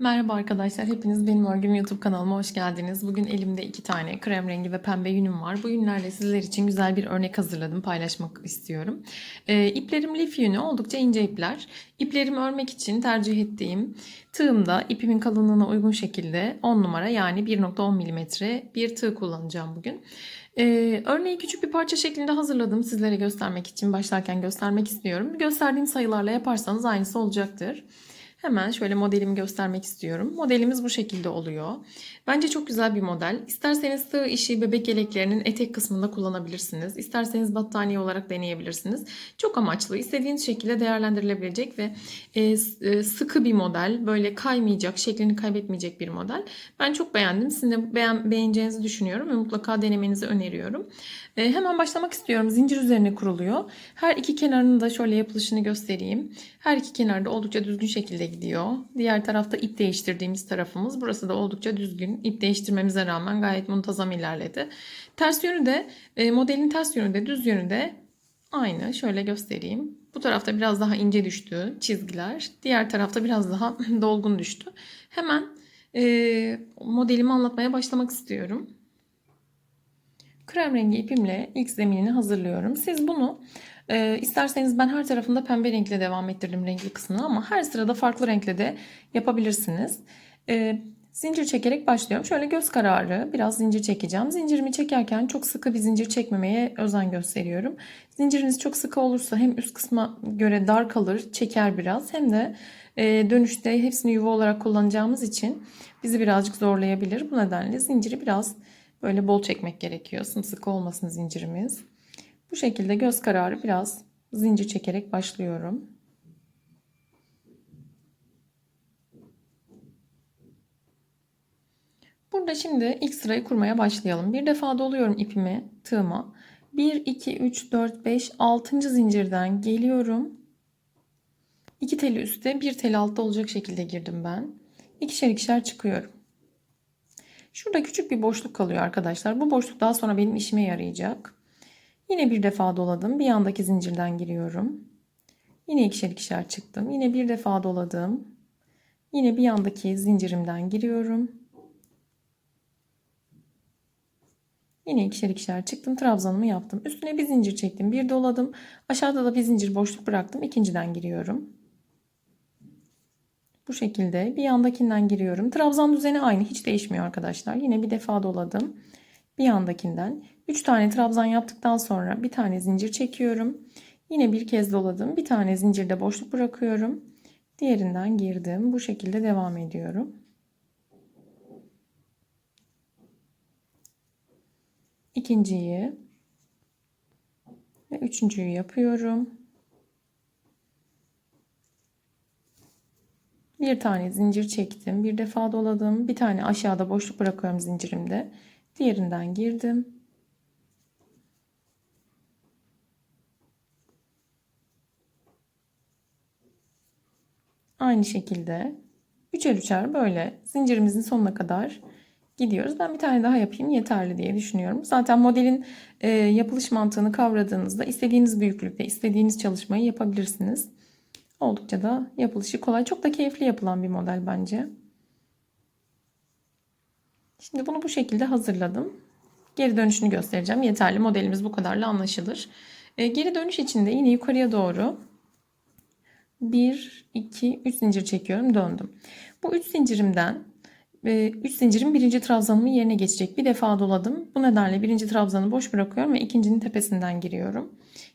Merhaba arkadaşlar, hepiniz benim örgüm YouTube kanalıma hoş geldiniz. Bugün elimde iki tane krem rengi ve pembe yünüm var. Bu yünlerle sizler için güzel bir örnek hazırladım, paylaşmak istiyorum. Ee, iplerim lif yünü, oldukça ince ipler. İplerimi örmek için tercih ettiğim tığımda ipimin kalınlığına uygun şekilde 10 numara yani 1.10 milimetre bir tığ kullanacağım bugün. Ee, örneği küçük bir parça şeklinde hazırladım sizlere göstermek için, başlarken göstermek istiyorum. Gösterdiğim sayılarla yaparsanız aynısı olacaktır. Hemen şöyle modelimi göstermek istiyorum. Modelimiz bu şekilde oluyor. Bence çok güzel bir model. İsterseniz sığ işi bebek yeleklerinin etek kısmında kullanabilirsiniz. İsterseniz battaniye olarak deneyebilirsiniz. Çok amaçlı, istediğiniz şekilde değerlendirilebilecek ve e, e, sıkı bir model. Böyle kaymayacak, şeklini kaybetmeyecek bir model. Ben çok beğendim. Sizin de beğen, beğeneceğinizi düşünüyorum ve mutlaka denemenizi öneriyorum. E, hemen başlamak istiyorum. Zincir üzerine kuruluyor. Her iki kenarının da şöyle yapılışını göstereyim. Her iki kenarda oldukça düzgün şekilde gidiyor. Diğer tarafta ip değiştirdiğimiz tarafımız. Burası da oldukça düzgün. İp değiştirmemize rağmen gayet muntazam ilerledi. Ters yönü de e, modelin ters yönü de düz yönü de aynı. Şöyle göstereyim. Bu tarafta biraz daha ince düştü çizgiler. Diğer tarafta biraz daha dolgun düştü. Hemen e, modelimi anlatmaya başlamak istiyorum. Krem rengi ipimle ilk zeminini hazırlıyorum. Siz bunu e, isterseniz ben her tarafında pembe renkle devam ettirdim renkli kısmını ama her sırada farklı renkle de yapabilirsiniz. E, zincir çekerek başlıyorum. Şöyle göz kararı biraz zincir çekeceğim. Zincirimi çekerken çok sıkı bir zincir çekmemeye özen gösteriyorum. Zinciriniz çok sıkı olursa hem üst kısma göre dar kalır, çeker biraz hem de e, dönüşte hepsini yuva olarak kullanacağımız için bizi birazcık zorlayabilir. Bu nedenle zinciri biraz Böyle bol çekmek gerekiyor. Sımsıkı olmasın zincirimiz. Bu şekilde göz kararı biraz zincir çekerek başlıyorum. Burada şimdi ilk sırayı kurmaya başlayalım. Bir defa doluyorum ipimi tığıma. 1, 2, 3, 4, 5, 6. zincirden geliyorum. 2 teli üstte, 1 tel altta olacak şekilde girdim ben. İkişer ikişer çıkıyorum. Şurada küçük bir boşluk kalıyor arkadaşlar. Bu boşluk daha sonra benim işime yarayacak. Yine bir defa doladım. Bir yandaki zincirden giriyorum. Yine ikişer ikişer çıktım. Yine bir defa doladım. Yine bir yandaki zincirimden giriyorum. Yine ikişer ikişer çıktım. Trabzanımı yaptım. Üstüne bir zincir çektim. Bir doladım. Aşağıda da bir zincir boşluk bıraktım. İkinciden giriyorum. Bu şekilde bir yandakinden giriyorum. Trabzan düzeni aynı hiç değişmiyor arkadaşlar. Yine bir defa doladım. Bir yandakinden 3 tane trabzan yaptıktan sonra bir tane zincir çekiyorum. Yine bir kez doladım. Bir tane zincirde boşluk bırakıyorum. Diğerinden girdim. Bu şekilde devam ediyorum. İkinciyi ve üçüncüyü yapıyorum. Bir tane zincir çektim. Bir defa doladım. Bir tane aşağıda boşluk bırakıyorum zincirimde. Diğerinden girdim. Aynı şekilde üçer üçer böyle zincirimizin sonuna kadar gidiyoruz. Ben bir tane daha yapayım yeterli diye düşünüyorum. Zaten modelin e, yapılış mantığını kavradığınızda istediğiniz büyüklükte istediğiniz çalışmayı yapabilirsiniz. Oldukça da yapılışı kolay. Çok da keyifli yapılan bir model bence. Şimdi bunu bu şekilde hazırladım. Geri dönüşünü göstereceğim. Yeterli modelimiz bu kadarla anlaşılır. E, geri dönüş için de yine yukarıya doğru 1, 2, 3 zincir çekiyorum. Döndüm. Bu 3 zincirimden 3 e, zincirin birinci trabzanımı yerine geçecek. Bir defa doladım. Bu nedenle birinci trabzanı boş bırakıyorum ve ikincinin tepesinden giriyorum.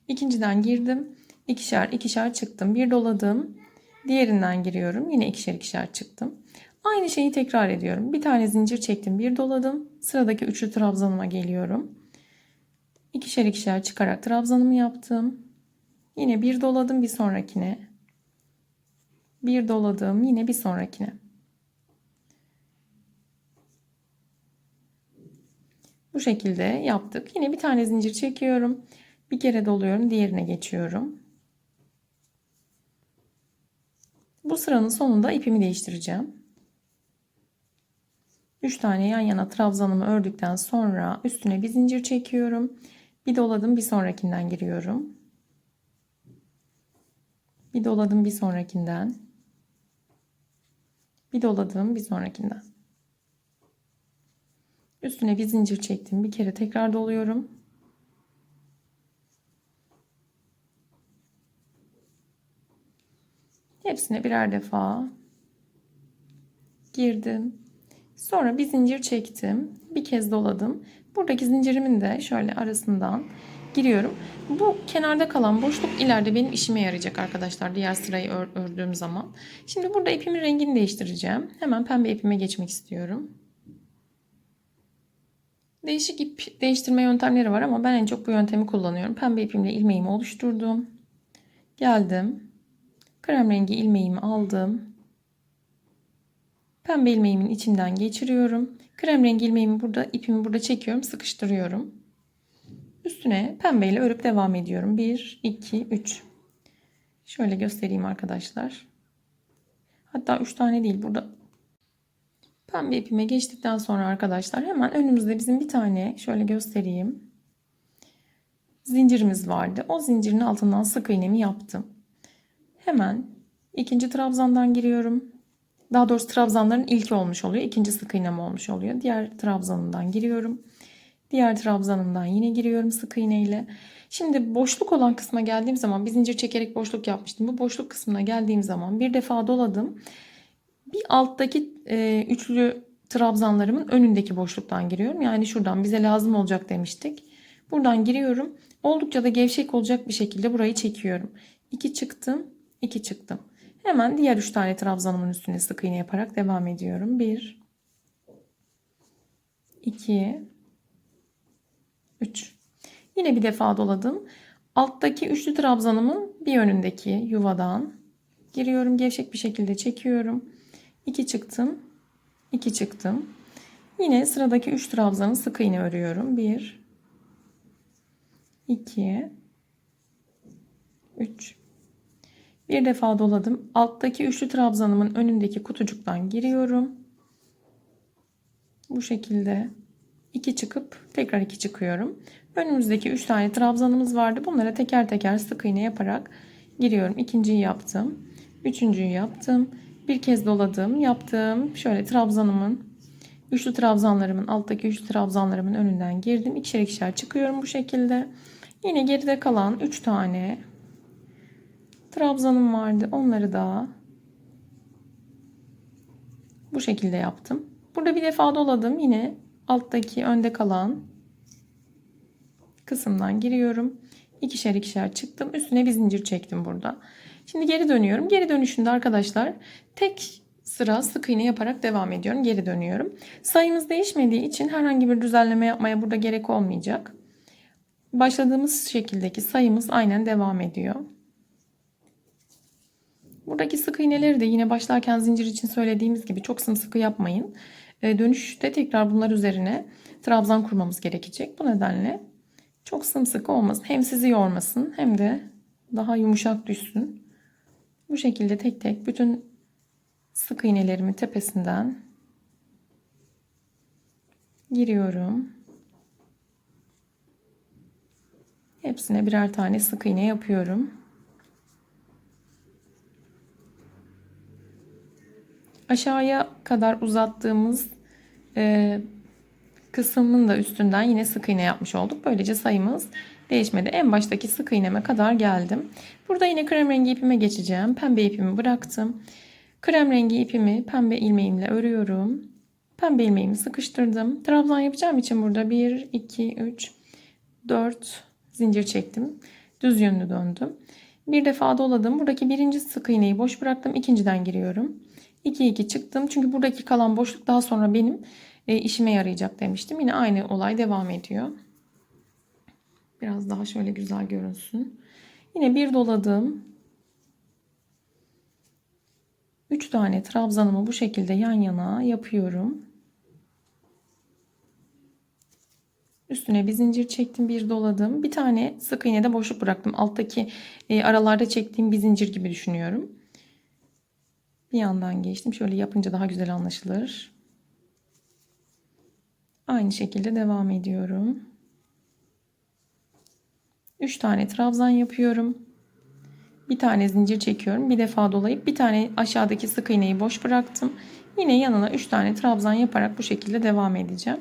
İkinciden girdim ikişer ikişer çıktım. Bir doladım. Diğerinden giriyorum. Yine ikişer ikişer çıktım. Aynı şeyi tekrar ediyorum. Bir tane zincir çektim. Bir doladım. Sıradaki üçlü trabzanıma geliyorum. İkişer ikişer çıkarak trabzanımı yaptım. Yine bir doladım bir sonrakine. Bir doladım yine bir sonrakine. Bu şekilde yaptık. Yine bir tane zincir çekiyorum. Bir kere doluyorum. Diğerine geçiyorum. Bu sıranın sonunda ipimi değiştireceğim. 3 tane yan yana trabzanımı ördükten sonra üstüne bir zincir çekiyorum. Bir doladım bir sonrakinden giriyorum. Bir doladım bir sonrakinden. Bir doladım bir sonrakinden. Üstüne bir zincir çektim. Bir kere tekrar doluyorum. Hepsine birer defa girdim. Sonra bir zincir çektim. Bir kez doladım. Buradaki zincirimin de şöyle arasından giriyorum. Bu kenarda kalan boşluk ileride benim işime yarayacak arkadaşlar. Diğer sırayı ör, ördüğüm zaman. Şimdi burada ipimin rengini değiştireceğim. Hemen pembe ipime geçmek istiyorum. Değişik ip değiştirme yöntemleri var ama ben en çok bu yöntemi kullanıyorum. Pembe ipimle ilmeğimi oluşturdum. Geldim. Krem rengi ilmeğimi aldım. Pembe ilmeğimin içinden geçiriyorum. Krem rengi ilmeğimi burada, ipimi burada çekiyorum, sıkıştırıyorum. Üstüne pembe ile örüp devam ediyorum. 1, 2, 3. Şöyle göstereyim arkadaşlar. Hatta 3 tane değil burada. Pembe ipime geçtikten sonra arkadaşlar hemen önümüzde bizim bir tane şöyle göstereyim. Zincirimiz vardı. O zincirin altından sık iğnemi yaptım. Hemen ikinci trabzandan giriyorum. Daha doğrusu trabzanların ilki olmuş oluyor. İkinci sık iğnem olmuş oluyor. Diğer trabzanından giriyorum. Diğer trabzanından yine giriyorum sık iğne ile. Şimdi boşluk olan kısma geldiğim zaman bir zincir çekerek boşluk yapmıştım. Bu boşluk kısmına geldiğim zaman bir defa doladım. Bir alttaki e, üçlü trabzanlarımın önündeki boşluktan giriyorum. Yani şuradan bize lazım olacak demiştik. Buradan giriyorum. Oldukça da gevşek olacak bir şekilde burayı çekiyorum. 2 çıktım, 2 çıktım. Hemen diğer 3 tane trabzanımın üstüne sık iğne yaparak devam ediyorum. 1 2 3 Yine bir defa doladım. Alttaki üçlü trabzanımın bir yönündeki yuvadan giriyorum. Gevşek bir şekilde çekiyorum. 2 çıktım. 2 çıktım. Yine sıradaki 3 trabzanı sık iğne örüyorum. 1 2 3 bir defa doladım. Alttaki üçlü trabzanımın önündeki kutucuktan giriyorum. Bu şekilde iki çıkıp tekrar iki çıkıyorum. Önümüzdeki üç tane trabzanımız vardı. Bunlara teker teker sık iğne yaparak giriyorum. İkinciyi yaptım. Üçüncüyü yaptım. Bir kez doladım. Yaptım. Şöyle trabzanımın üçlü trabzanlarımın alttaki üçlü trabzanlarımın önünden girdim. İkişer ikişer çıkıyorum bu şekilde. Yine geride kalan 3 tane trabzanım vardı. Onları da bu şekilde yaptım. Burada bir defa doladım. Yine alttaki önde kalan kısımdan giriyorum. İkişer ikişer çıktım. Üstüne bir zincir çektim burada. Şimdi geri dönüyorum. Geri dönüşünde arkadaşlar tek sıra sık iğne yaparak devam ediyorum. Geri dönüyorum. Sayımız değişmediği için herhangi bir düzenleme yapmaya burada gerek olmayacak. Başladığımız şekildeki sayımız aynen devam ediyor. Buradaki sık iğneleri de yine başlarken zincir için söylediğimiz gibi çok sımsıkı yapmayın. E, dönüşte tekrar bunlar üzerine trabzan kurmamız gerekecek. Bu nedenle çok sımsıkı olmasın. Hem sizi yormasın hem de daha yumuşak düşsün. Bu şekilde tek tek bütün sık iğnelerimi tepesinden giriyorum. Hepsine birer tane sık iğne yapıyorum. Aşağıya kadar uzattığımız e, kısmın da üstünden yine sık iğne yapmış olduk. Böylece sayımız değişmedi. En baştaki sık iğneme kadar geldim. Burada yine krem rengi ipime geçeceğim. Pembe ipimi bıraktım. Krem rengi ipimi pembe ilmeğimle örüyorum. Pembe ilmeğimi sıkıştırdım. Trabzan yapacağım için burada 1, 2, 3, 4 zincir çektim. Düz yönlü döndüm. Bir defa doladım. Buradaki birinci sık iğneyi boş bıraktım. İkinciden giriyorum. 2 2 çıktım. Çünkü buradaki kalan boşluk daha sonra benim e, işime yarayacak demiştim. Yine aynı olay devam ediyor. Biraz daha şöyle güzel görünsün. Yine bir doladım. 3 tane trabzanımı bu şekilde yan yana yapıyorum. Üstüne bir zincir çektim, bir doladım. Bir tane sık iğne de boşluk bıraktım. Alttaki e, aralarda çektiğim bir zincir gibi düşünüyorum. Bir yandan geçtim. Şöyle yapınca daha güzel anlaşılır. Aynı şekilde devam ediyorum. 3 tane trabzan yapıyorum. Bir tane zincir çekiyorum. Bir defa dolayıp bir tane aşağıdaki sık iğneyi boş bıraktım. Yine yanına 3 tane trabzan yaparak bu şekilde devam edeceğim.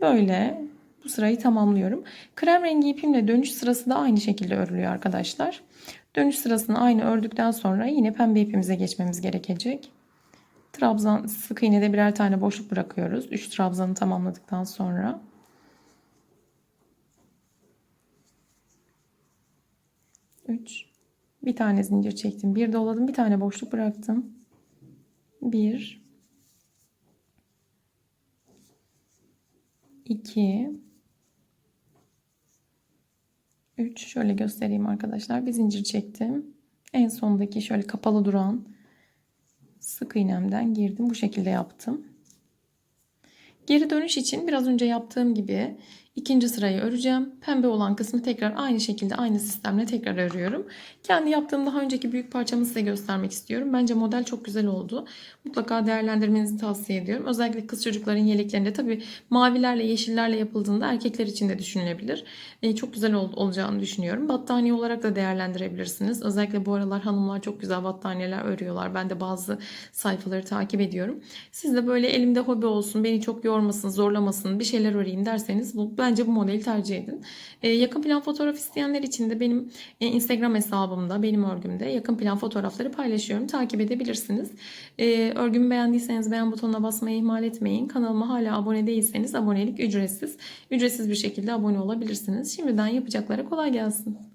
Böyle bu sırayı tamamlıyorum. Krem rengi ipimle dönüş sırası da aynı şekilde örülüyor arkadaşlar. Dönüş sırasını aynı ördükten sonra yine pembe ipimize geçmemiz gerekecek. Trabzan sık iğnede birer tane boşluk bırakıyoruz. 3 trabzanı tamamladıktan sonra. Üç. Bir tane zincir çektim. Bir doladım. Bir tane boşluk bıraktım. Bir. iki, Üç. Şöyle göstereyim arkadaşlar. Bir zincir çektim. En sondaki şöyle kapalı duran sık iğnemden girdim. Bu şekilde yaptım. Geri dönüş için biraz önce yaptığım gibi ikinci sırayı öreceğim. Pembe olan kısmı tekrar aynı şekilde aynı sistemle tekrar örüyorum. Kendi yaptığım daha önceki büyük paçamı size göstermek istiyorum. Bence model çok güzel oldu. Mutlaka değerlendirmenizi tavsiye ediyorum. Özellikle kız çocukların yeleklerinde tabii mavilerle yeşillerle yapıldığında erkekler için de düşünülebilir. Ee, çok güzel ol- olacağını düşünüyorum. Battaniye olarak da değerlendirebilirsiniz. Özellikle bu aralar hanımlar çok güzel battaniyeler örüyorlar. Ben de bazı sayfaları takip ediyorum. Siz de böyle elimde hobi olsun, beni çok yormasın, zorlamasın, bir şeyler öreyim derseniz bu, bence bu modeli tercih edin. Ee, yakın plan fotoğraf isteyenler için de benim e, Instagram hesabımda, benim örgümde yakın plan fotoğrafları paylaşıyorum. Takip edebilirsiniz. Ee, örgümü beğendiyseniz beğen butonuna basmayı ihmal etmeyin. Kanalıma hala abone değilseniz abonelik ücretsiz. Ücretsiz bir şekilde abone olabilirsiniz. Şimdiden yapacaklara kolay gelsin.